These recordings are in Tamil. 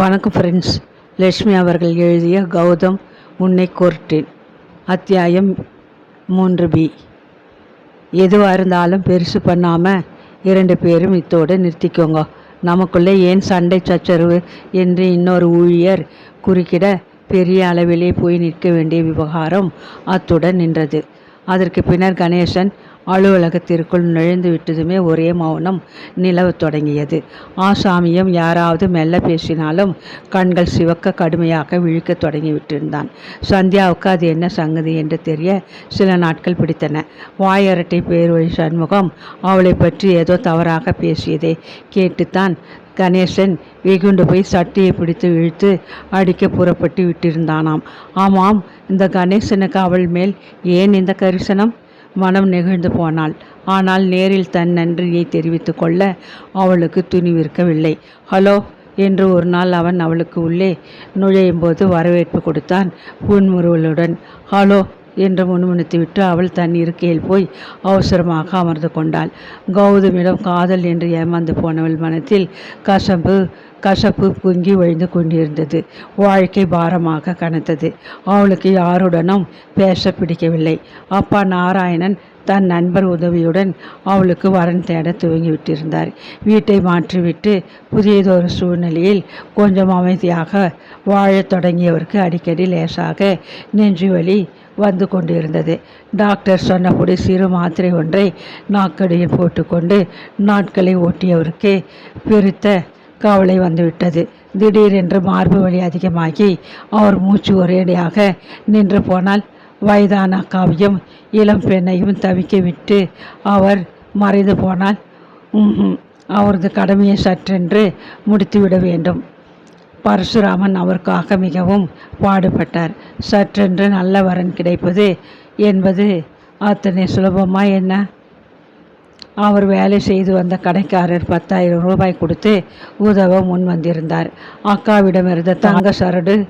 வணக்கம் ஃப்ரெண்ட்ஸ் லட்சுமி அவர்கள் எழுதிய கௌதம் உன்னை கோர்ட்டேன் அத்தியாயம் மூன்று பி. எதுவாக இருந்தாலும் பெருசு பண்ணாமல் இரண்டு பேரும் இத்தோடு நிறுத்திக்கோங்க. நமக்குள்ளே ஏன் சண்டை சச்சரவு என்று இன்னொரு ஊழியர் குறுக்கிட பெரிய அளவிலே போய் நிற்க வேண்டிய விவகாரம் அத்துடன் நின்றது. அதற்கு பின்னர் கணேசன் அலுவலகத்திற்குள் நுழைந்து விட்டதுமே ஒரே மௌனம் நிலவத் தொடங்கியது. ஆசாமியும் யாராவது மெல்ல பேசினாலும் கண்கள் சிவக்க கடுமையாக விழிக்கத் தொடங்கிவிட்டிருந்தான். சந்தியாவுக்கு அது என்ன சங்கதி என்று தெரிய சில நாட்கள் பிடித்தன. வாயரட்டை பேர்வழி சண்முகம் அவளை பற்றி ஏதோ தவறாக பேசியதை கேட்டுத்தான் கணேசன் வெகுண்டு போய் சட்டியை பிடித்து இழுத்து அடிக்க புறப்பட்டு விட்டிருந்தானாம். ஆமாம் இந்த கணேசனுக்கு அவள் மேல் ஏன் இந்த கரிசனம்? மனம் நெகிழ்ந்து போனாள். ஆனால் நேரில் தன் நன்றியை தெரிவித்து கொள்ள அவளுக்கு துணிவிருக்கவில்லை ஹலோ என்று ஒரு நாள் அவன் அவளுக்கு உள்ளே நுழையும் போது வரவேற்பு கொடுத்தான் புன்முறுவலுடன். ஹலோ என்று முணுமுணுத்துவிட்டு அவள் தன் இருக்கையில் போய் அவசரமாக அமர்ந்து கொண்டாள். கௌதமிடம் காதல் என்று ஏமாந்து போனவள் மனத்தில் கசம்பு கசப்பு பொங்கி வழிந்து கொண்டிருந்தது. வாழ்க்கை பாரமாக கனத்தது அவளுக்கு யாருடனும் பேச பிடிக்கவில்லை. அப்பா நாராயணன் தன் நண்பர் உதவியுடன் அவளுக்கு வரன் தேட துவங்கிவிட்டிருந்தார். வீட்டை மாற்றிவிட்டு புதியதொரு சூழ்நிலையில் கொஞ்சம் அமைதியாக வாழத் தொடங்கியவருக்கு அடிக்கடி லேசாக நெஞ்சு வலி வந்து கொண்டிருந்தது. டாக்டர் சொன்னபடி சிறு மாத்திரை ஒன்றை நாக்கடியில் போட்டுக்கொண்டு நாட்களை ஓட்டியவருக்கு பெருத்த கவலை வந்துவிட்டது. திடீரென்று மார்பு வலி அதிகமாகி அவர் மூச்சு ஒரேடியாக நின்று போனால் வயதான அக்காவையும் இளம் பெண்ணையும் தவிக்க விட்டு அவர் மறைந்து போனால் அவரது கடமையை சற்றென்று முடித்துவிட வேண்டும். பரசுராமன் அவருக்காக மிகவும் பாடுபட்டார். சற்றென்று நல்ல வரன் கிடைப்பது என்பது அத்தனை சுலபமாக என்ன? அவர் வேலை செய்து வந்த கடைக்காரர் பத்தாயிரம் ரூபாய் கொடுத்து உதவ முன் வந்திருந்தார். அக்காவிடமிருந்த தங்க சரடு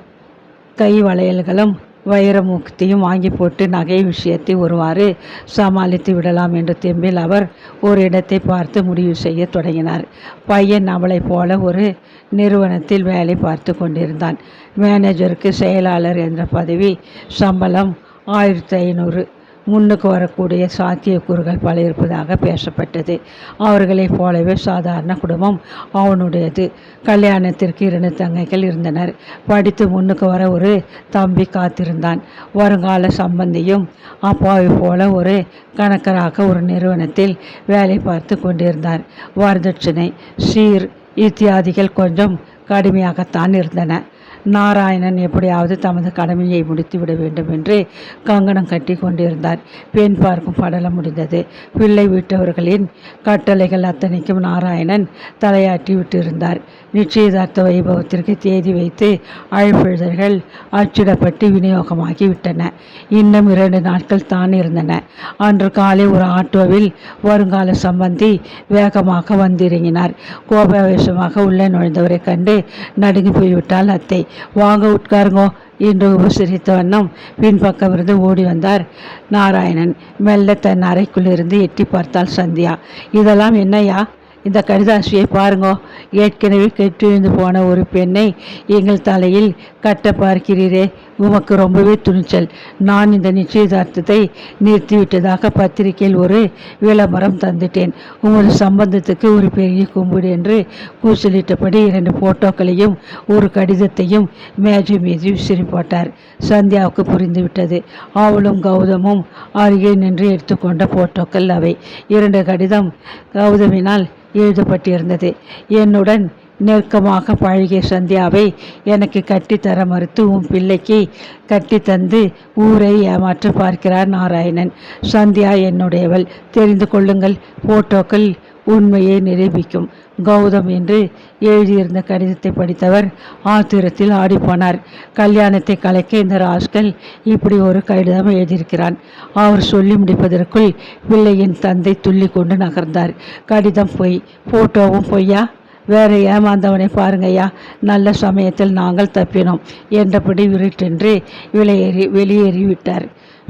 கை வளையல்களும் வைரமுக்தியும் வாங்கி போட்டு நகை விஷயத்தை ஒருவாறு சமாளித்து விடலாம் என்ற தெம்பில் அவர் ஒரு இடத்தை பார்த்து முடிவு செய்ய தொடங்கினார். பையன் அவளைப் போல ஒரு நிறுவனத்தில் வேலை பார்த்து கொண்டிருந்தான். மேனேஜருக்கு செயலாளர் என்ற பதவி சம்பளம் ஆயிரத்தி ஐநூறு. முன்னுக்கு வரக்கூடிய சாத்தியக்கூறுகள் பல இருப்பதாக பேசப்பட்டது. அவர்களைப் போலவே சாதாரண குடும்பம் அவனுடையது. கல்யாணத்திற்கு இரண்டு தங்கைகள் இருந்தனர். படித்து முன்னுக்கு வர ஒரு தம்பி காத்திருந்தான். வருங்கால சம்பந்தியும் அப்பாவை போல ஒரு கணக்கராக ஒரு நிறுவனத்தில் வேலை பார்த்து கொண்டிருந்தார். வரதட்சணை சீர் இத்தியாதிகள் கொஞ்சம் கடுமையாகத்தான் இருந்தன. நாராயணன் எப்படியாவது தமது கடமையை முடித்துவிட வேண்டும் என்று கங்கணம் கட்டி கொண்டிருந்தார். பெண் பார்க்கும் படலம் முடிந்தது. பிள்ளை விட்டவர்களின் கட்டளைகள் அத்தனைக்கும் நாராயணன் தலையாட்டி விட்டிருந்தார். நிச்சயதார்த்த வைபவத்திற்கு தேதி வைத்து அழைப்பிதழ்கள் அச்சிடப்பட்டு விநியோகமாகி விட்டன. இன்னும் இரண்டு நாட்கள் தான் இருந்தன. அன்று காலை ஒரு ஆட்டோவில் வருங்கால சம்பந்தி வேகமாக வந்திறங்கினார். கோபாவேசமாக உள்ளே நுழைந்தவரை கண்டு நடுங்கி போய்விட்டால் அத்தை. வாங்க உட்காருங்கோ என்று உபசரித்த வண்ணம் பின்பக்கமிருந்து ஓடி வந்தார். நாராயணன் மெல்ல தன் அறைக்குள்ளிருந்து எட்டி பார்த்தால் சந்தியா. இதெல்லாம் என்னையா இந்த கடிதாசியை பாருங்கோ. ஏற்கனவே கெட்டிழுந்து போன ஒரு பெண்ணை எங்கள் தலையில் கட்ட பார்க்கிறீரே. உமக்கு ரொம்பவே துணிச்சல். நான் இந்த நிச்சயதார்த்தத்தை நிறுத்திவிட்டதாக பத்திரிகையில் ஒரு விளம்பரம் தந்துட்டேன். உமது சம்பந்தத்துக்கு ஒரு பெரிய கும்பிடு என்று கூச்சலிட்டபடி இரண்டு போட்டோக்களையும் ஒரு கடிதத்தையும் மேஜை மீது விசிறி போட்டார். சந்தியாவுக்கு புரிந்துவிட்டது. அவளும் கௌதமும் அருகே நின்று எடுத்துக்கொண்ட போட்டோக்கள் அவை. இரண்டு கடிதம் கௌதமினால் எழுதப்பட்டிருந்தது. என்னுடன் நெருக்கமாக பழகிய சந்தியாவை எனக்கு கட்டித்தர மறுத்து உன் பிள்ளைக்கு கட்டித்தந்து ஊரை ஏமாற்ற பார்க்கிறார் நாராயணன். சந்தியா என்னுடையவள். தெரிந்து கொள்ளுங்கள் போட்டோக்கள் உண்மையை நிரூபிக்கும். கௌதம் என்று எழுதியிருந்த கடிதத்தை படித்தவர் ஆத்திரத்தில் ஆடிப்போனார். கல்யாணத்தை கலைக்க இந்த ராஸ்கல் இப்படி ஒரு கடிதம் எழுதியிருக்கிறான். அவர் சொல்லி முடிப்பதற்குள் பிள்ளையின் தந்தை துள்ளி கொண்டு நகர்ந்தார். கடிதம் பொய் போட்டோவும் பொய்யா? வேற ஏமாந்தவனை பாருங்கய்யா. நல்ல சமயத்தில் நாங்கள் தப்பினோம் என்றபடி விருட்டென்று வெளியேறி வெளியேறிவிட்டார்.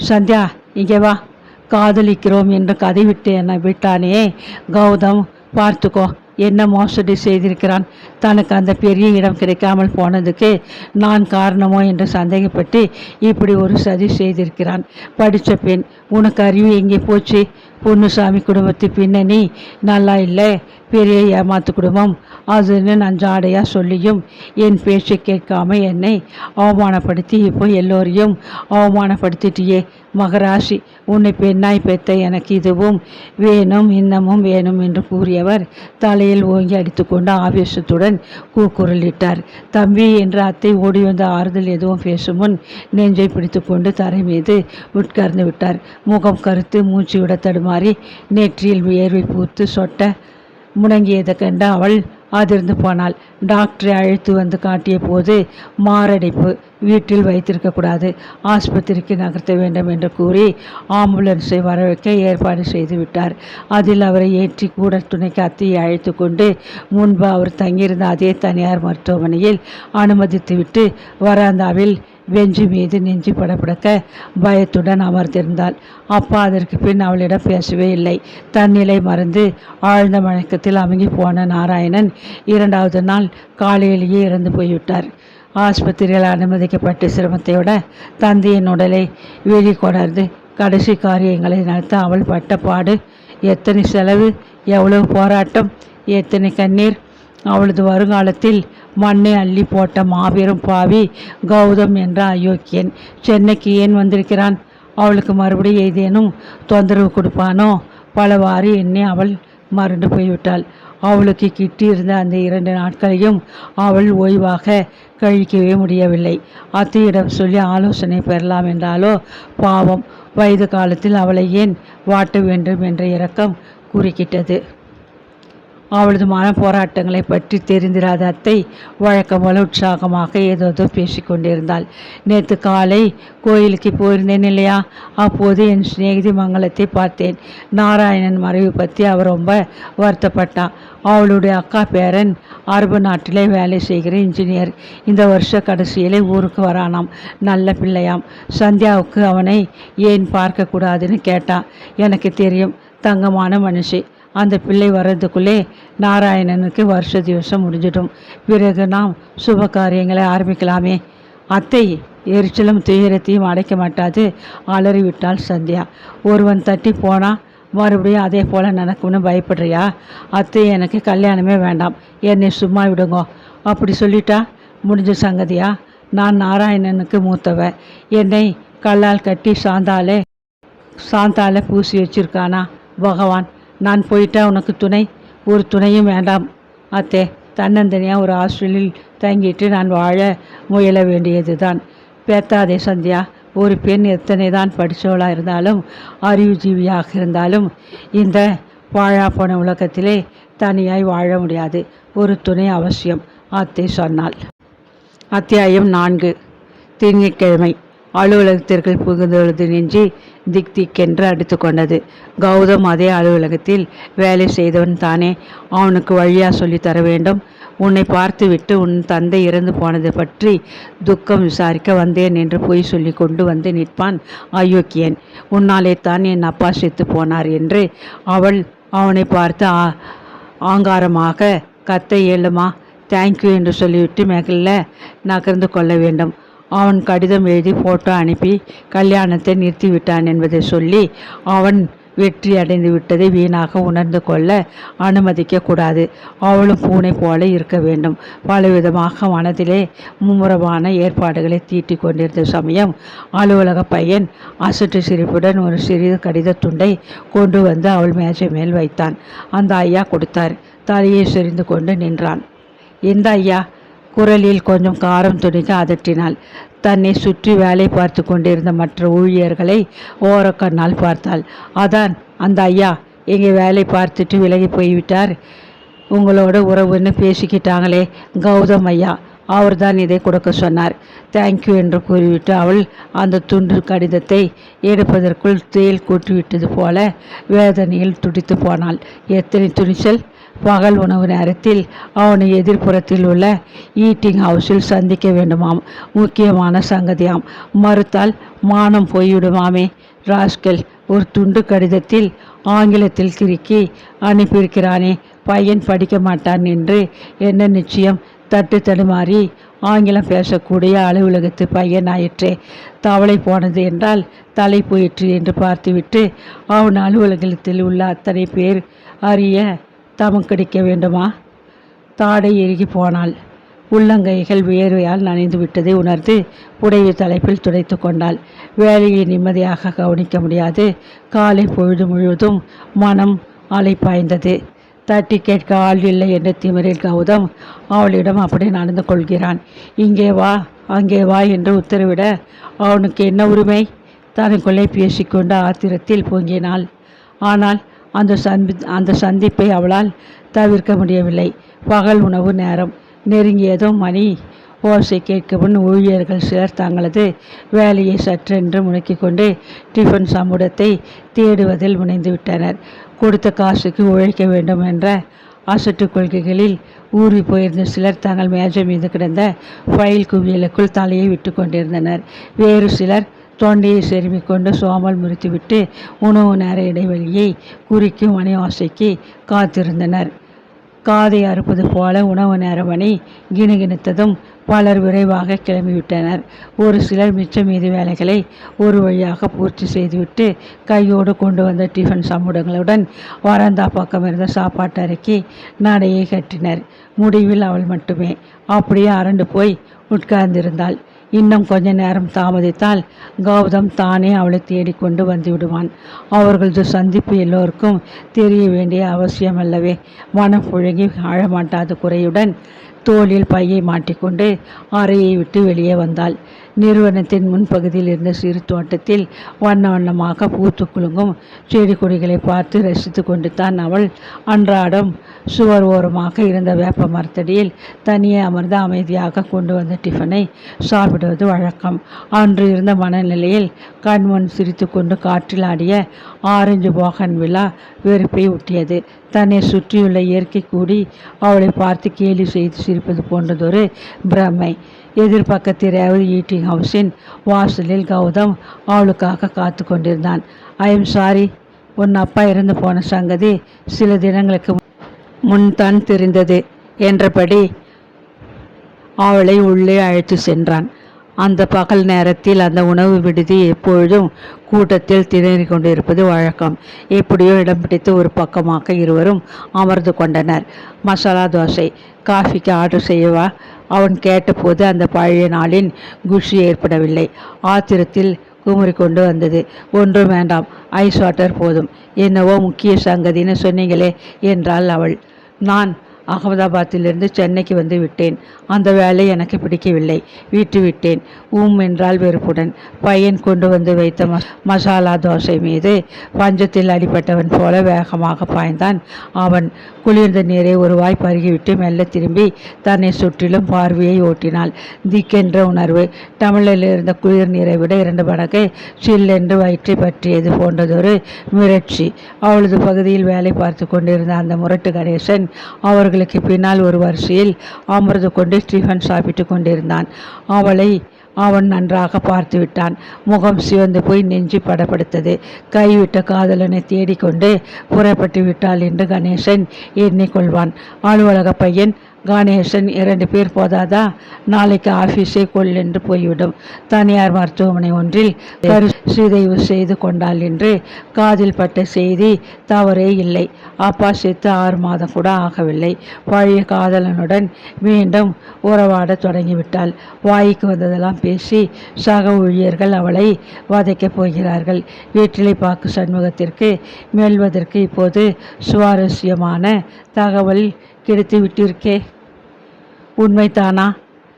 சந்தியா இங்கே வா. காதலிக்கிறோம் என்று கதை விட்டு என்னை விட்டானே. கௌதம் பார்த்துக்கோ என்ன மோசடி செய்திருக்கிறான். தனக்கு அந்த பெரிய இடம் கிடைக்காமல் போனதுக்கு நான் காரணமோ என்று சந்தேகப்பட்டு இப்படி ஒரு சதி செய்திருக்கிறான். படித்த பெண் உனக்கு அறிவு எங்கே போச்சு? பொன்னுசாமி குடும்பத்து பின்னணி நல்லா இல்லை? பெரிய ஏமாத்து குடும்பம் அதுன்னு நஞ்சாடையாக சொல்லியும் என் பேச்சை கேட்காம என்னை அவமானப்படுத்தி இப்போ எல்லோரையும் அவமானப்படுத்திட்டியே. மகராசி உன்னை பெண்ணாய் பெத்த எனக்கு இதுவும் வேணும் இன்னமும் வேணும் என்று கூறியவர் தலையில் ஓங்கி அடித்துக்கொண்டு ஆவேசத்துடன் கூக்குரலிட்டார். தம்பி என்று அத்தை ஓடி வந்த ஆறுதல் எதுவும் பேசும் முன் நெஞ்சை பிடித்துக்கொண்டு தரை மீது உட்கார்ந்து விட்டார். முகம் கருத்து மூச்சு விட தடுமாறி நெற்றியில் வியர்வை பூத்து சொட்ட முடங்கியதை கண்டு அவள் அதிர்ந்து போனாள். டாக்டரை அழைத்து வந்து காட்டிய போது மாரடைப்பு வீட்டில் வைத்திருக்கக்கூடாது ஆஸ்பத்திரிக்கு நகர்த்த வேண்டும் என்று கூறி ஆம்புலன்ஸை வரவைக்க ஏற்பாடு செய்து விட்டார். அதில் அவரை ஏற்றி கூட துணைக்கு அத்தையை அழைத்து கொண்டு முன்பு அவர் தங்கியிருந்த அதே தனியார் மருத்துவமனையில் அனுமதித்துவிட்டு வராந்தாவில் வெஞ்சு மீது நெஞ்சு படப்படக்க பயத்துடன் அமர்ந்திருந்தாள். அப்பா அதற்கு பின் அவளிடம் பேசவே இல்லை. தன்னிலை மறந்து ஆழ்ந்த மயக்கத்தில் அமுங்கி போன நாராயணன் இரண்டாவது நாள் காலையிலேயே இறந்து போய்விட்டார். ஆஸ்பத்திரியில் அனுமதிக்கப்பட்ட சிரமத்தையோட தந்தையின் உடலை வெளிக்கொணர்ந்து கடைசி காரியங்களை நடத்த அவள் பட்ட பாடு எத்தனை செலவு எவ்வளவு போராட்டம் எத்தனை கண்ணீர். அவளது வருங்காலத்தில் மண்ணை அள்ளி போட்ட மாபெரும் பாவி கௌதம் என்ற அயோக்கியன். சென்னைக்கு ஏன் வந்திருக்கிறான்? அவளுக்கு மறுபடியும் ஏதேனும் தொந்தரவு கொடுப்பானோ? பலவாறு எண்ணி அவள் மறந்து போய்விட்டாள். அவளுக்கு கிட்டியிருந்த அந்த இரண்டு நாட்களையும் அவள் ஓய்வாக கழிக்கவே முடியவில்லை. அத்தையிடம் சொல்லி ஆலோசனை பெறலாம் என்றாலோ பாவம் வயது காலத்தில் அவளை ஏன் வாட்ட வேண்டும் என்ற இரக்கம் குறுக்கிட்டது. அவளது மன போராட்டங்களை பற்றி தெரிந்திராத அத்தை வழக்கம் போல உற்சாகமாக ஏதோதோ பேசிக்கொண்டிருந்தாள். நேற்று காலை கோயிலுக்கு போயிருந்தேன் இல்லையா? அப்போது என் சிநேகிதி மங்களத்தை பார்த்தேன். நாராயணன் மறைவு பற்றி அவர் ரொம்ப வருத்தப்பட்டான் அவளுடைய அக்கா பேரன் அரபு நாட்டிலே வேலை செய்கிற இன்ஜினியர் இந்த வருஷ கடைசியிலே ஊருக்கு வரானாம். நல்ல பிள்ளையாம். சந்தியாவுக்கு அவனை ஏன் பார்க்கக்கூடாதுன்னு கேட்டான் எனக்கு தெரியும் தங்கமான மனுஷி. அந்த பிள்ளை வர்றதுக்குள்ளே நாராயணனுக்கு வருஷ திவசம் முடிஞ்சிடும். பிறகு நாம் சுப காரியங்களை ஆரம்பிக்கலாமே. அத்தை எரிச்சலும் துயரத்தையும் அடைக்க மாட்டாது. அலறிவிட்டாள் சந்தியா. ஒருவன் தட்டி போனால் மறுபடியும் அதே போல் நடக்கும்னு பயப்படுறியா? அத்தை எனக்கு கல்யாணமே வேண்டாம். என்னை சும்மா விடுங்கோ. அப்படி சொல்லிட்டா முடிஞ்ச சங்கதியா? நான் நாராயணனுக்கு மூத்தவ. என்னை கல்லால் கட்டி சாந்தாலே சாந்தால பூசி வச்சிருக்கானா பகவான்? நான் போயிட்டா உனக்கு துணை? ஒரு துணையும் வேண்டாம். அத்தே தன்னந்தனியாக ஒரு ஹாஸ்டலில் தங்கிட்டு நான் வாழ முயல வேண்டியது தான் பேத்தாதே சந்தியா. ஒரு பெண் எத்தனை தான் படித்தவளாக இருந்தாலும் அறிவுஜீவியாக இருந்தாலும் இந்த வாழா போன உலகத்திலே தனியாய் வாழ முடியாது. ஒரு துணை அவசியம் அத்தை சொன்னாள். அத்தியாயம் நான்கு. திங்கட்கிழமை. அலுவலகத்திற்குள் புகுந்தொழுது நின்றி திக் திக்கென்று அடித்து கொண்டது. கௌதம் அதே அலுவலகத்தில் வேலை செய்தவன் தானே. அவனுக்கு வழியாக சொல்லித் தர வேண்டும். உன்னை பார்த்துவிட்டு உன் தந்தை இறந்து போனது பற்றி துக்கம் விசாரிக்க வந்தேன் என்று பொய் சொல்லி கொண்டு வந்து நிற்பான் அயோக்கியன். உன்னாலே தான் என் அப்பா செத்து போனார் என்று அவள் அவனை பார்த்து ஆ ஆங்காரமாக கத்த இயலுமா தேங்க்யூ என்று சொல்லிவிட்டு மெகல்ல நகர்ந்து கொள்ள வேண்டும். அவன் கடிதம் எழுதி போட்டோ அனுப்பி கல்யாணத்தை நிறுத்திவிட்டான் என்பதை சொல்லி அவன் வெற்றி அடைந்து விட்டதை வீணாக உணர்ந்து கொள்ள அனுமதிக்க கூடாது. அவளும் பூனை போல இருக்க வேண்டும். பலவிதமாக மனதிலே மும்முரமான ஏற்பாடுகளை தீட்டி கொண்டிருந்த சமயம் அலுவலக பையன் அசட்டு சிரிப்புடன் ஒரு சிறிய கடித துண்டை கொண்டு வந்து அவள் மேஜை மேல் வைத்தான். அந்த ஐயா கொடுத்தார். தலையை செறிந்து கொண்டு நின்றான். எந்த ஐயா? குரலில் கொஞ்சம் காரம் துணிக்க அதட்டினாள். தன்னை சுற்றி வேலை பார்த்து கொண்டிருந்த மற்ற ஊழியர்களை ஓரக்கண்ணால் பார்த்தாள். அதான் அந்த ஐயா எங்கே வேலை பார்த்துட்டு விலகி போய்விட்டார். உங்களோட உறவுன்னு பேசிக்கிட்டாங்களே கௌதம் ஐயா. அவர் தான் இதை கொடுக்க சொன்னார். தேங்க்யூ என்று கூறிவிட்டு அவள் அந்த துண்டு கடிதத்தை எடுப்பதற்குள் தேல் கூட்டிவிட்டது போல வேதனையில் துடித்து போனாள். எத்தனை துணிச்சல். பகல் உணவு நேரத்தில் அவனை எதிர்ப்புறத்தில் உள்ள ஈட்டிங் ஹவுஸில் சந்திக்க வேண்டுமாம். முக்கியமான சங்கதியாம். மறுத்தால் மானம் போய்விடுமாமே. ராஸ்கல் ஒரு துண்டு கடிதத்தில் ஆங்கிலத்தில் கிறுக்கி அனுப்பியிருக்கிறானே. பையன் படிக்க மாட்டான் என்று என்ன நிச்சயம் தட்டு தடுமாறி ஆங்கிலம் பேசக்கூடிய அலுவலகத்து பையன் ஆயிற்றே தவளை போனது என்றால் தலை போயிற்று என்று பார்த்துவிட்டு அவன் அலுவலகத்தில் உள்ள அத்தனை பேர் அறிய தமக்கடிக்க வேண்டுமா? தாடை எருகி போனாள். உள்ளங்கைகள் வியர்வையால் நனைந்து விட்டதை உணர்ந்து புடைவு தலைப்பில் துடைத்து கொண்டாள். வேலையை நிம்மதியாக கவனிக்க முடியாது. காலை பொழுது முழுவதும் மனம் அலைப்பாய்ந்தது. தட்டி கேட்க ஆள் இல்லை என்று திமிரில் கௌதம் அவளிடம் அப்படி நடந்து கொள்கிறான். இங்கே வா அங்கே வா என்று உத்தரவிட அவனுக்கு என்ன உரிமை? தனக்குள்ளே பேசிக்கொண்டு ஆத்திரத்தில் பொங்கினாள். ஆனால் அந்த சந்தி அந்த சந்திப்பை அவளால் தவிர்க்க முடியவில்லை. பகல் உணவு நேரம். நெருங்கியதும் மணி ஓசை கேட்கவும் ஊழியர்கள் சிலர் தங்களது வேலையை சற்றென்று முடக்கிக் கொண்டு டிஃபன் சமூகத்தை தேடுவதில் முனைந்துவிட்டனர். கொடுத்த காசுக்கு உழைக்க வேண்டும் என்ற அசட்டு கொள்கைகளில் ஊறி போயிருந்த சிலர் தங்கள் மேஜை மீது கிடந்த ஃபைல் குவியலுக்குள் தலையை விட்டு கொண்டிருந்தனர். வேறு சிலர் தொண்டையை செருமிக்கொண்டு சோமல் முறித்துவிட்டு உணவு நேர இடைவெளியை குறிக்கும் மணி ஆசைக்கு காத்திருந்தனர். காதை அறுப்பது போல உணவு நேரமணி கிணுகிணுத்ததும் பலர் விரைவாக கிளம்பிவிட்டனர். ஒரு சிலர் மிச்ச மீதி வேலைகளை ஒரு வழியாக பூர்த்தி செய்துவிட்டு கையோடு கொண்டு வந்த டிஃபன் சம்புடங்களுடன் வராந்தா பக்கம் இருந்த சாப்பாட்டு அறைக்கு நடையை கட்டினர். முடிவில் அவள் மட்டுமே. அப்படியே அரண்டு போய் உட்கார்ந்திருந்தாள். இன்னும் கொஞ்ச நேரம் தாமதித்தால் கௌதம் தானே அவளை தேடிக்கொண்டு வந்து விடுவான் அவர்களது சந்திப்பு எல்லோருக்கும் தெரிய வேண்டிய அவசியம் அல்லவே மனம் புழுங்கி ஆழமாட்டாத குறையுடன் தோளில் பையை மாட்டிக்கொண்டு அறையை விட்டு வெளியே வந்தாள். நிறுவனத்தின் முன்பகுதியில் இருந்த சிறு தோட்டத்தில் வண்ண வண்ணமாக பூத்து குலுங்கும் செடி கொடிகளை பார்த்து ரசித்து கொண்டு தான் அவள் அன்றாடம் சுவர் ஓரமாக இருந்த வேப்ப மரத்தடியில் தனியே அமர்ந்து அமைதியாக கொண்டு வந்த டிஃபனை சாப்பிடுவது வழக்கம். அன்று இருந்த மனநிலையில் கண்மண் சிரித்து கொண்டு காற்றில் ஆடிய ஆரஞ்சு போகன் விழா வெறுப்பை ஊட்டியது. தன்னை சுற்றியுள்ள இயற்கை கூடி அவளை பார்த்து கேலி செய்து சிரிப்பது போன்றதொரு பிரமை. எதிர்பக்கத்தில் ரேவல் ஈட்டிங் ஹவுஸின் வாசலில் கௌதம் அவளுக்காக காத்து கொண்டிருந்தான். ஐ எம் சாரி உன் அப்பா இறந்து போன சங்கதி சில தினங்களுக்கு முன்தான் தெரிந்தது என்றபடி அவளை உள்ளே அழைத்து சென்றான். அந்த பகல் நேரத்தில் அந்த உணவு விடுதி எப்பொழுதும் கூட்டத்தில் திணறிக் கொண்டிருப்பது வழக்கம். எப்படியோ இடம் பிடித்து ஒரு பக்கமாக இருவரும் அமர்ந்து கொண்டனர். மசாலா தோசை காஃபிக்கு ஆர்டர் செய்யவா? அவன் கேட்டபோது அந்த பழைய நாளின் குஷி ஏற்படவில்லை. ஆத்திரத்தில் குமுறி கொண்டு வந்தது. ஒன்றும் வேண்டாம் ஐஸ் வாட்டர் போதும். என்னவோ முக்கிய சங்கதின்னு சொன்னீங்களே என்றாள் அவள். நான் அகமதாபாத்திலிருந்து சென்னைக்கு வந்து விட்டேன். அந்த வேலை எனக்கு பிடிக்கவில்லை. வீட்டு விட்டேன். ஊம் என்றால் வெறுப்புடன். பையன் கொண்டு வந்து வைத்த மசாலா தோசை மீது பஞ்சத்தில் அடிப்பட்டவன் போல வேகமாக பாய்ந்தான். அவன் குளிர்ந்த நீரை ஒரு வாய் பருகிவிட்டு மெல்ல திரும்பி தன்னை சுற்றிலும் பார்வையை ஓட்டினாள். திக்கென்ற உணர்வு. தமிழில் இருந்த குளிர் நீரை விட இரண்டு மடங்கு சில்லென்று வயிற்றை பற்றியது போன்றதொரு மிரட்சி. அவளது பகுதியில் வேலை பார்த்து கொண்டிருந்த அந்த முரட்டு கணேசன் அவர்கள் அவர்களுக்கு பின்னால் ஒரு வரிசையில் அமர்ந்து கொண்டு ஸ்டீஃபன் சாப்பிட்டு கொண்டிருந்தான். அவளை அவன் நன்றாக பார்த்து விட்டான். முகம் சிவந்து போய் நெஞ்சு படப்படுத்தது கைவிட்ட காதலனை தேடிக்கொண்டு புறப்பட்டு விட்டாள் என்று கணேசன் எண்ணிக்கொள்வான். அலுவலக பையன் கணேசன் இரண்டு பேர் போதாதா? நாளைக்கு ஆஃபீஸே கொள் என்று போய்விடும். தனியார் மருத்துவமனை ஒன்றில் கரு சிதைவு செய்து கொண்டாள் என்று காதில் பட்ட செய்தி தவறே இல்லை. அப்பா செத்து ஆறு மாதம் கூட ஆகவில்லை. பழைய காதலனுடன் மீண்டும் உறவாட தொடங்கிவிட்டாள். வாய்க்கு வந்ததெல்லாம் பேசி சக ஊழியர்கள் அவளை வதைக்கப் போகிறார்கள். வீட்டிலை பாக்கு சண்முகத்திற்கு மெல்வதற்கு இப்போது சுவாரஸ்யமான தகவல் கிடைத்து விட்டிருக்கே உண்மைதானா?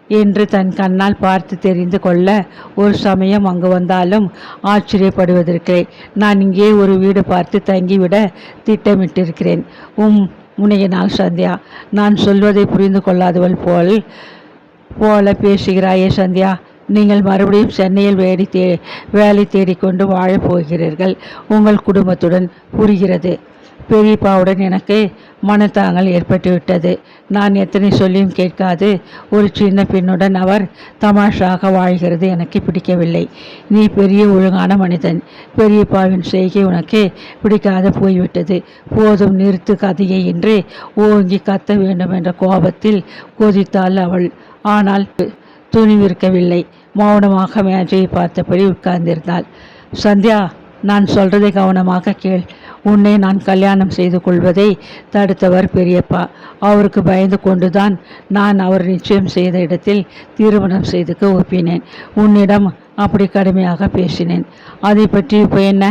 என்று தன் கண்ணால் பார்த்து தெரிந்து கொள்ள ஒரு சமயம் அங்கு வந்தாலும் ஆச்சரியப்படுவதற்கே நான் இங்கே ஒரு வீடு பார்த்து தங்கிவிட திட்டமிட்டிருக்கிறேன். உம் முனையினால் சந்தியா நான் சொல்வதை புரிந்து கொள்ளாதவள் போல் போல பேசுகிறாயே சந்தியா. நீங்கள் மறுபடியும் சென்னையில் வேடி தே வேலை தேடிக்கொண்டு வாழப் போகிறீர்கள். உங்கள் குடும்பத்துடன் புரிகிறது. பெரியப்பாவுடன் எனக்கு மனத்தாங்கல் ஏற்பட்டுவிட்டது. நான் எத்தனை சொல்லியும் கேட்காது. ஒரு சின்ன பெண்ணுடன் அவர் தமாஷாக வாழ்கிறது எனக்கு பிடிக்கவில்லை. நீ பெரிய ஒழுங்கான மனிதன். பெரியப்பாவின் செய்கை உனக்கு பிடிக்காத போய்விட்டது. போதும் நிறுத்து கதையை என்று ஓங்கி கத்த வேண்டும் என்ற கோபத்தில் கொதித்தாள் அவள். ஆனால் துணிவிருக்கவில்லை. மௌனமாக மேஜையை பார்த்தபடி உட்கார்ந்திருந்தாள். சந்தியா நான் சொல்றதை கவனமாக கேள். உன்னை நான் கல்யாணம் செய்து கொள்வதை தடுத்தவர் பெரியப்பா. அவருக்கு பயந்து கொண்டுதான் நான் அவர் நிச்சயம் செய்த இடத்தில் திருமணம் செய்துக்க ஒப்பினேன். உன்னிடம் அப்படி கடுமையாக பேசினேன். அதை பற்றி இப்போ என்ன?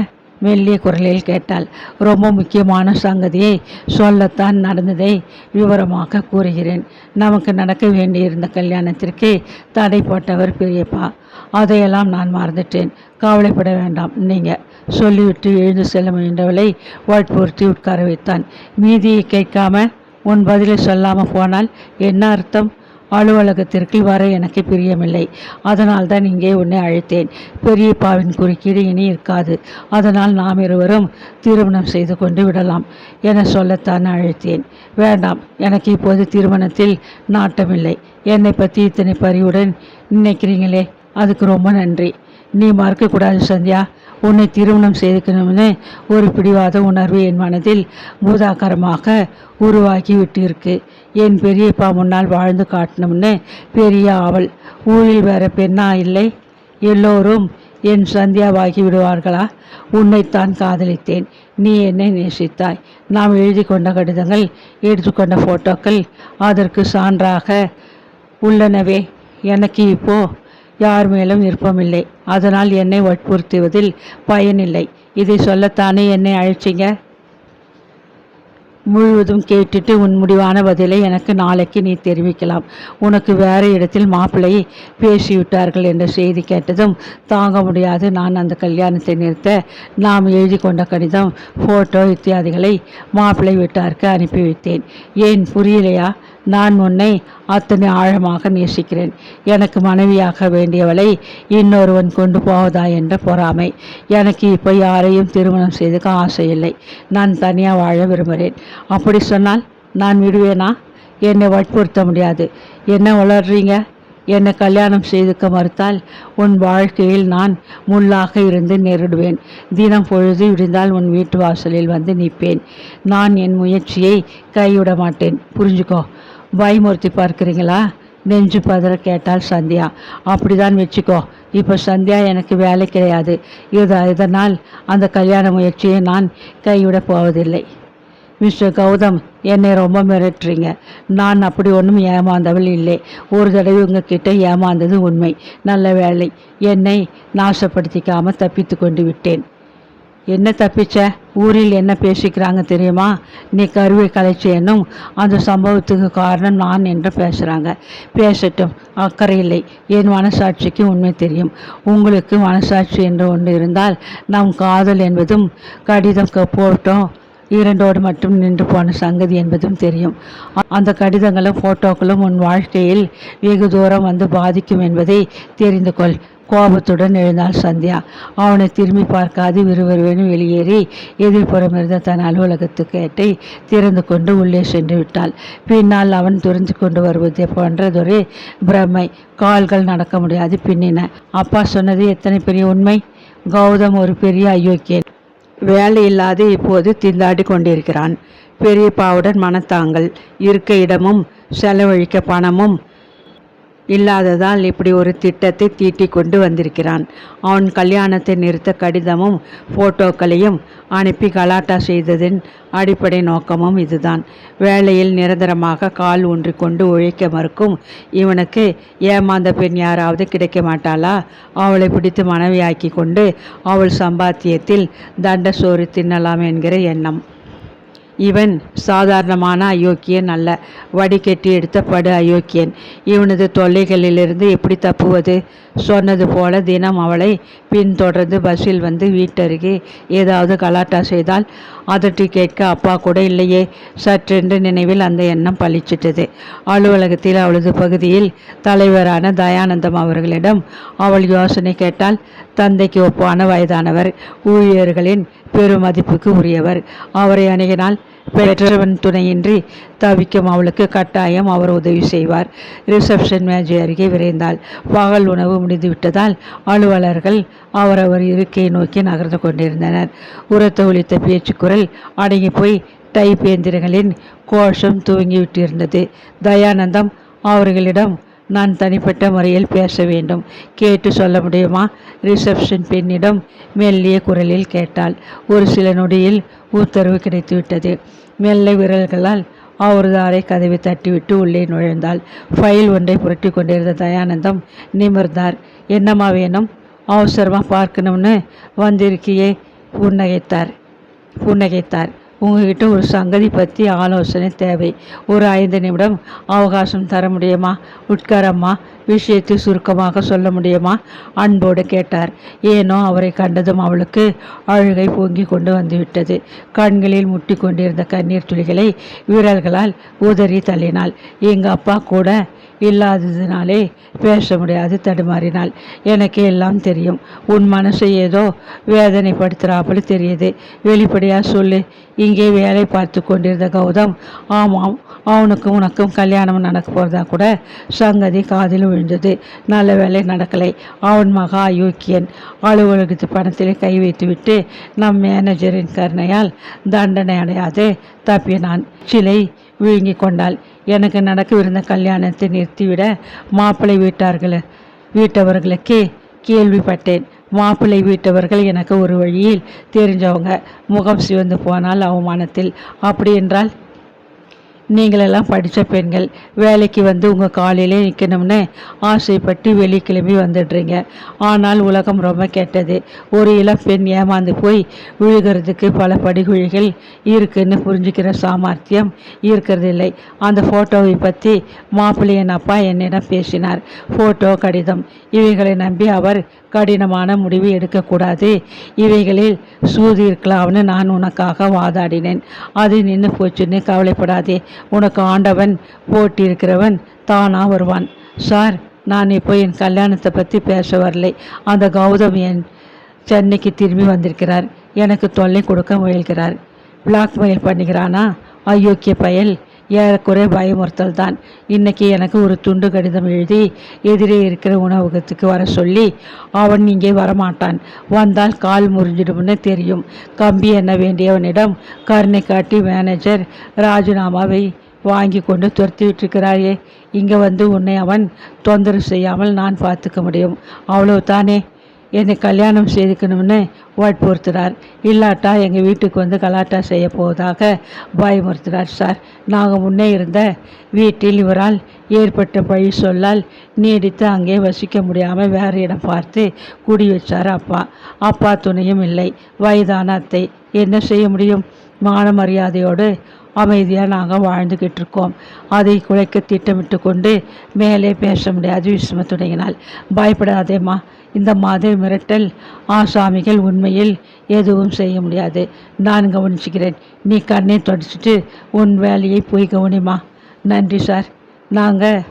மெல்லிய குரலில் கேட்டாள். ரொம்ப முக்கியமான சங்கதியை சொல்லத்தான் நடந்ததை விவரமாக கூறுகிறேன். நமக்கு நடக்க வேண்டியிருந்த கல்யாணத்திற்கு தடை போட்டவர் பெரியப்பா. அதையெல்லாம் நான் மறந்துட்டேன். கவலைப்பட வேண்டாம். நீங்கள் சொல்லிவிட்டு எழுந்து செல்ல முயன்றவளை வற்புறுத்தி உட்கார வைத்தான். மீதியை கேட்காம உன் பதிலை சொல்லாமல் போனால் என்ன அர்த்தம்? அலுவலகத்திற்கு வர எனக்கு பிரியமில்லை. அதனால் தான் இங்கே உன்னை அழைத்தேன். பெரியப்பாவின் குறுக்கீடு இனி இருக்காது. அதனால் நாம் இருவரும் திருமணம் செய்து கொண்டு விடலாம் என சொல்லத்தான் அழைத்தேன். வேண்டாம் எனக்கு இப்போது திருமணத்தில் நாட்டமில்லை. என்னை பற்றி இத்தனை பரிவுடன் நினைக்கிறீங்களே? அதுக்கு ரொம்ப நன்றி. நீ மறக்கக்கூடாது சந்தியா. உன்னை திருமணம் செய்துக்கணும்னு ஒரு பிடிவாத உணர்வு என் மனதில் பூதாகரமாக உருவாக்கி விட்டிருக்கு என் பெரியப்பா முன்னால் வாழ்ந்து காட்டணும்னு பெரிய ஆவல். ஊரில் வேற பெண்ணா இல்லை? எல்லோரும் என் சந்தியாவாகி விடுவார்களா? உன்னைத்தான் காதலித்தேன். நீ என்னை நேசித்தாய். நாம் எழுதி கொண்ட கடிதங்கள் எடுத்துக்கொண்ட ஃபோட்டோக்கள் அதற்கு சான்றாக உள்ளனவே. எனக்கு இப்போ யார் மேலும் விருப்பமில்லை. அதனால் என்னை வற்புறுத்துவதில் பயனில்லை. இதை சொல்லத்தானே என்னை அழைச்சிங்க? முழுவதும் கேட்டுட்டு உன் முடிவான பதிலை எனக்கு நாளைக்கு நீ தெரிவிக்கலாம். உனக்கு வேறு இடத்தில் மாப்பிள்ளையை பேசிவிட்டார்கள் என்ற செய்தி கேட்டதும் தாங்க முடியாது. நான் அந்த கல்யாணத்தை நிறுத்த நாம் எழுதி கொண்ட கடிதம் ஃபோட்டோ இத்தியாதிகளை மாப்பிள்ளை வீட்டாருக்கு அனுப்பி வைத்தேன். ஏன்? புரியலையா? நான் உன்னை அத்தனை ஆழமாக நேசிக்கிறேன். எனக்கு மனைவியாக வேண்டியவளை இன்னொருவன் கொண்டு போவதா என்ற பொறாமை. எனக்கு இப்போ யாரையும் திருமணம் செய்துக்க ஆசை இல்லை. நான் தனியாக வாழ விரும்புகிறேன். அப்படி சொன்னால் நான் விடுவேனா? என்னை வற்புறுத்த முடியாது. என்ன வளர்றீங்க என்னை கல்யாணம் செய்துக்க மறுத்தால் உன் வாழ்க்கையில் நான் முள்ளாக இருந்து நேரிடுவேன். தினம் பொழுது விடிந்தால் உன் வீட்டு வாசலில் வந்து நிற்பேன். நான் என் முயற்சியை கைவிட மாட்டேன். புரிஞ்சுக்கோ. பயமுறுத்தி பார்க்குறீங்களா? நெஞ்சு பதற கேட்டால் சந்தியா. அப்படிதான் வச்சுக்கோ. இப்போ சந்தியா எனக்கு வேலை கிடையாது. இது இதனால் அந்த கல்யாண முயற்சியை நான் கைவிட போவதில்லை. மிஸ்டர் கௌதம் என்னை ரொம்ப மிரட்டுறீங்க. நான் அப்படி ஒன்றும் ஏமாந்தவள் இல்லை. ஒரு தடவை உங்ககிட்ட ஏமாந்தது உண்மை. நல்ல வேலை என்னை நாசப்படுத்திக்காமல் தப்பித்து கொண்டு விட்டேன். என்ன தப்பிச்ச? ஊரில் என்ன பேசிக்கிறாங்க தெரியுமா? நீ கருவை கலைச்சேனும் அந்த சம்பவத்துக்கு காரணம் நான் என்று பேசுகிறாங்க பேசட்டும். அக்கறை இல்லை. என் மனசாட்சிக்கு உண்மை தெரியும். உங்களுக்கு மனசாட்சி என்று ஒன்று இருந்தால் நம் காதல் என்பதும் கடிதம் க- போட்டோம் இரண்டோடு மட்டும் நின்று போன சங்கதி என்பதும் தெரியும். அந்த கடிதங்களும் ஃபோட்டோக்களும் உன் வாழ்க்கையில் வெகு தூரம் வந்து பாதிக்கும் என்பதை தெரிந்து கொள். கோபத்துடன் எழுந்தாள் சந்தியா. அவனை திரும்பி பார்க்காது விறுவிறுவென வெளியேறி எதிர்ப்புறம் இருந்த தன் அலுவலகத்துக்கு கேட்டை திறந்து கொண்டு உள்ளே சென்று விட்டாள். பின்னால் அவன் துறந்து கொண்டு வருவதை போன்றதொரு பிரமை. கால்கள் நடக்க முடியாது பின்னின. அப்பா சொன்னது எத்தனை பெரிய உண்மை? கௌதம் ஒரு பெரிய அயோக்கியன். வேலை இல்லாது இப்போது திண்டாடி கொண்டிருக்கிறான். பெரியப்பாவுடன் மனத்தாங்கள் இருக்க இடமும் செலவழிக்க பணமும் இல்லாததால் இப்படி ஒரு திட்டத்தை தீட்டி கொண்டு வந்திருக்கிறான். அவன் கல்யாணத்தை நிறுத்த கடிதமும் போட்டோக்களையும் அனுப்பி கலாட்டா செய்ததின் அடிப்படை நோக்கமும் இதுதான். வேலையில் நிரந்தரமாக கால் ஊன்றி கொண்டு உழைக்க மறுக்கும் இவனுக்கு ஏமாந்த பெண் யாராவது கிடைக்க மாட்டாளா? அவளை பிடித்து மனைவியாக்கி கொண்டு அவள் சம்பாத்தியத்தில் தண்ட சோறு தின்னலாம் என்கிற எண்ணம். இவன் சாதாரணமான அயோக்கியன் அல்ல. வடிகட்டி எடுத்த படு அயோக்கியன். இவனது தொல்லைகளிலிருந்து எப்படி தப்புவது? சொன்னது போல தினம் அவளை பின்தொடர்ந்து பஸ்ஸில் வந்து வீட்டருகே ஏதாவது கலாட்டா செய்தால் அதட்டி கேட்க அப்பா கூட இல்லையே. சற்றென்று நினைவில் அந்த எண்ணம் பளிச்சிட்டது. அலுவலகத்தில் அவளது பகுதியில் தலைவரான தயானந்தம் அவர்களிடம் அவள் யோசனை கேட்டால் தந்தைக்கு ஒப்பான வயதானவர் ஊழியர்களின் பெருமதிப்புக்கு உரியவர். அவரை அணுகினால் பெற்றவன் துணையின்றி தவிக்கும் அவளுக்கு கட்டாயம் அவர் உதவி செய்வார். ரிசப்ஷன் மேஜை அருகே விரைந்தாள் பகல் உணவு முடிந்துவிட்டதால் அலுவலர்கள் அவரவர் இருக்கையை நோக்கி நகர்ந்து கொண்டிருந்தனர். உரத்த ஒழித்த பேச்சுக்குரல் அடங்கி போய் டைப் இயந்திரங்களின் கோஷம் தூங்கிவிட்டிருந்தது தயானந்தம் அவர்களிடம் நான் தனிப்பட்ட முறையில் பேச வேண்டும். கேட்டு சொல்ல முடியுமா? ரிசப்ஷன் பெண்ணிடம் மெல்லிய குரலில் கேட்டாள். ஒரு சில நொடியில் உத்தரவு கிடைத்துவிட்டது. மெல்ல விரல்களால் அவரது அறை கதவை தட்டிவிட்டு உள்ளே நுழைந்தாள். ஃபைல் ஒன்றை புரட்டி கொண்டிருந்த தயானந்தம் நிமிர்ந்தார். என்னம்மா வேணும்? அவசரமாக பார்க்கணும்னு வந்திருக்கியே புன்னகைத்தார். புன்னகைத்தார். உங்ககிட்ட ஒரு சங்கதி பற்றி ஆலோசனை தேவை. ஒரு ஐந்து நிமிடம் அவகாசம் தர முடியுமா? உட்காரம்மா. விஷயத்தை சுருக்கமாக சொல்ல முடியுமா? அன்போடு கேட்டார். ஏனோ அவரை கண்டதும் அவளுக்கு அழுகை பொங்கி கொண்டு வந்துவிட்டது. கண்களில் முட்டி கொண்டிருந்த கண்ணீர் துளிகளை விரல்களால் உதறி தள்ளினாள். எங்கள் அப்பா கூட இல்லாததினாலே பேச முடியாது தடுமாறினாள் எனக்கு எல்லாம் தெரியும். உன் மனசை ஏதோ வேதனைப்படுத்துகிறாப்புல தெரியுது. வெளிப்படையாக சொல்லு. இங்கே வேலை பார்த்து கொண்டிருந்த கௌதம் ஆமாம் அவனுக்கும் உனக்கும் கல்யாணம் நடக்க போகிறதா கூட? சங்கதி காதில் விழுந்தது. நல்ல வேலை நடக்கலை. அவன் மகா அயோக்கியன். அலுவலகத்து பணத்தில் கை வைத்துவிட்டு நம் மேனேஜரின் கருணையால் தண்டனை அடையாது தப்பினான். சிலை விழுங்கி கொண்டாள். எனக்கு நடக்கவிருந்த கல்யாணத்தை நிறுத்திவிட மாப்பிள்ளை வீட்டார்கள் வீட்டவர்களுக்கே கேள்விப்பட்டேன். மாப்பிள்ளை வீட்டவர்கள் எனக்கு ஒரு வழியில் தெரிஞ்சவங்க. முகம் சிவந்து போனால் அவமானத்தில். அப்படி என்றால் நீங்களெல்லாம் படித்த பெண்கள் வேலைக்கு வந்து உங்கள் காலையிலே நிற்கணும்னு ஆசைப்பட்டு வெளிக்கிளம்பி வந்துடுறீங்க. ஆனால் உலகம் ரொம்ப கெட்டது. ஒரு இளம் பெண் ஏமாந்து போய் விழுகிறதுக்கு பல படுகொழிகள் இருக்குன்னு புரிஞ்சுக்கிற சாமர்த்தியம் இருக்கிறது இல்லை அந்த ஃபோட்டோவை பற்றி மாப்பிள்ளையன் அப்பா என்னிடம் பேசினார். ஃபோட்டோ கடிதம். இவைகளை நம்பி அவர் கடினமான முடிவு எடுக்கக்கூடாது. இவைகளில் சூதி இருக்கலாம்னு நான் உனக்காக வாதாடினேன். அது நின்று போச்சுன்னு கவலைப்படாதே. உனக்கு ஆண்டவன் போட்டிருக்கிறவன் தானா வருவான். சார் நான் இப்போ என் கல்யாணத்தை பற்றி பேச வரலை. அந்த கௌதம் என் சென்னைக்கு திரும்பி வந்திருக்கிறார். எனக்கு தொல்லை கொடுக்க முயல்கிறார். பிளாக்மெயில் பண்ணுகிறானா? அயோக்கிய பயல். ஏறக்குறைய பயமுறுத்தல் தான். இன்னைக்கு எனக்கு ஒரு துண்டு கடிதம் எழுதி எதிரே இருக்கிற உணவகத்துக்கு வர சொல்லி அவன் இங்கே வரமாட்டான். வந்தால் கால் முறிஞ்சிடும்னு தெரியும். கம்பி என்ன வேண்டியவனிடம் கருணை காட்டி மேனேஜர் ராஜினாமாவை வாங்கி கொண்டு துரத்தி விட்டுருக்கிறாயே. இங்கே வந்து உன்னை அவன் தொந்தரவு செய்யாமல் நான் பார்த்துக்க முடியும். அவ்வளவு தானே என்னை கல்யாணம் செய்துக்கணும்னு வற்புறுத்துறார் இல்லாட்டா எங்கள் வீட்டுக்கு வந்து கலாட்டா செய்ய போவதாக பயமுறுத்துறார் சார். நாங்கள் முன்னே இருந்த வீட்டில் இவரால் ஏற்பட்ட பழி சொல்லால் நீடித்து அங்கே வசிக்க முடியாமல் வேறு இடம் பார்த்து குடி வச்சார் அப்பா. அப்பா துணையும் இல்லை. வயதான அத்தை. என்ன செய்ய முடியும்? மான மரியாதையோடு அமைதியாக நாங்கள் வாழ்ந்துக்கிட்டு இருக்கோம். அதை குலைக்க திட்டமிட்டு கொண்டு மேலே பேச முடியாது விஷம தொடங்கினால் பயப்படாதேம்மா. இந்த மாதிரி மிரட்டல் ஆசாமிகள் உண்மையில் எதுவும் செய்ய முடியாது. நான் கவனிச்சுக்கிறேன். நீ கண்ணை தொடச்சிட்டு உன் வேலையை போய் கவனிமா. நன்றி சார். நாங்கள்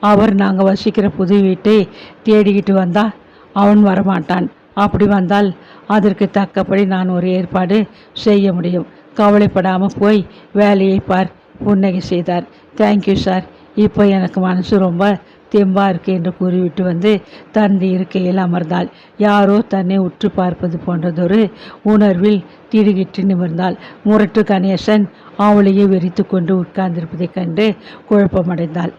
அவர் நாங்கள் வசிக்கிற புது வீட்டை தேடிக்கிட்டு வந்தால் அவன் வரமாட்டான். அப்படி வந்தால் அதற்கு தக்கபடி நான் ஒரு ஏற்பாடு செய்ய முடியும். கவலைப்படாமல் போய் வேலையை பார். புன்னகை செய்தார். தேங்க்யூ சார் இப்போ எனக்கு மனசு ரொம்ப தெம்பாக இருக்கு என்று கூறிவிட்டு வந்து தன் இருக்கையில் அமர்ந்தாள். யாரோ தன்னை உற்று பார்ப்பது போன்றதொரு உணர்வில் திடுகிட்டு நிமிர்ந்தாள். முரட்டு கணேசன் அவளையே வெறித்து கொண்டு உட்கார்ந்திருப்பதைக் கண்டு குழப்பமடைந்தாள்.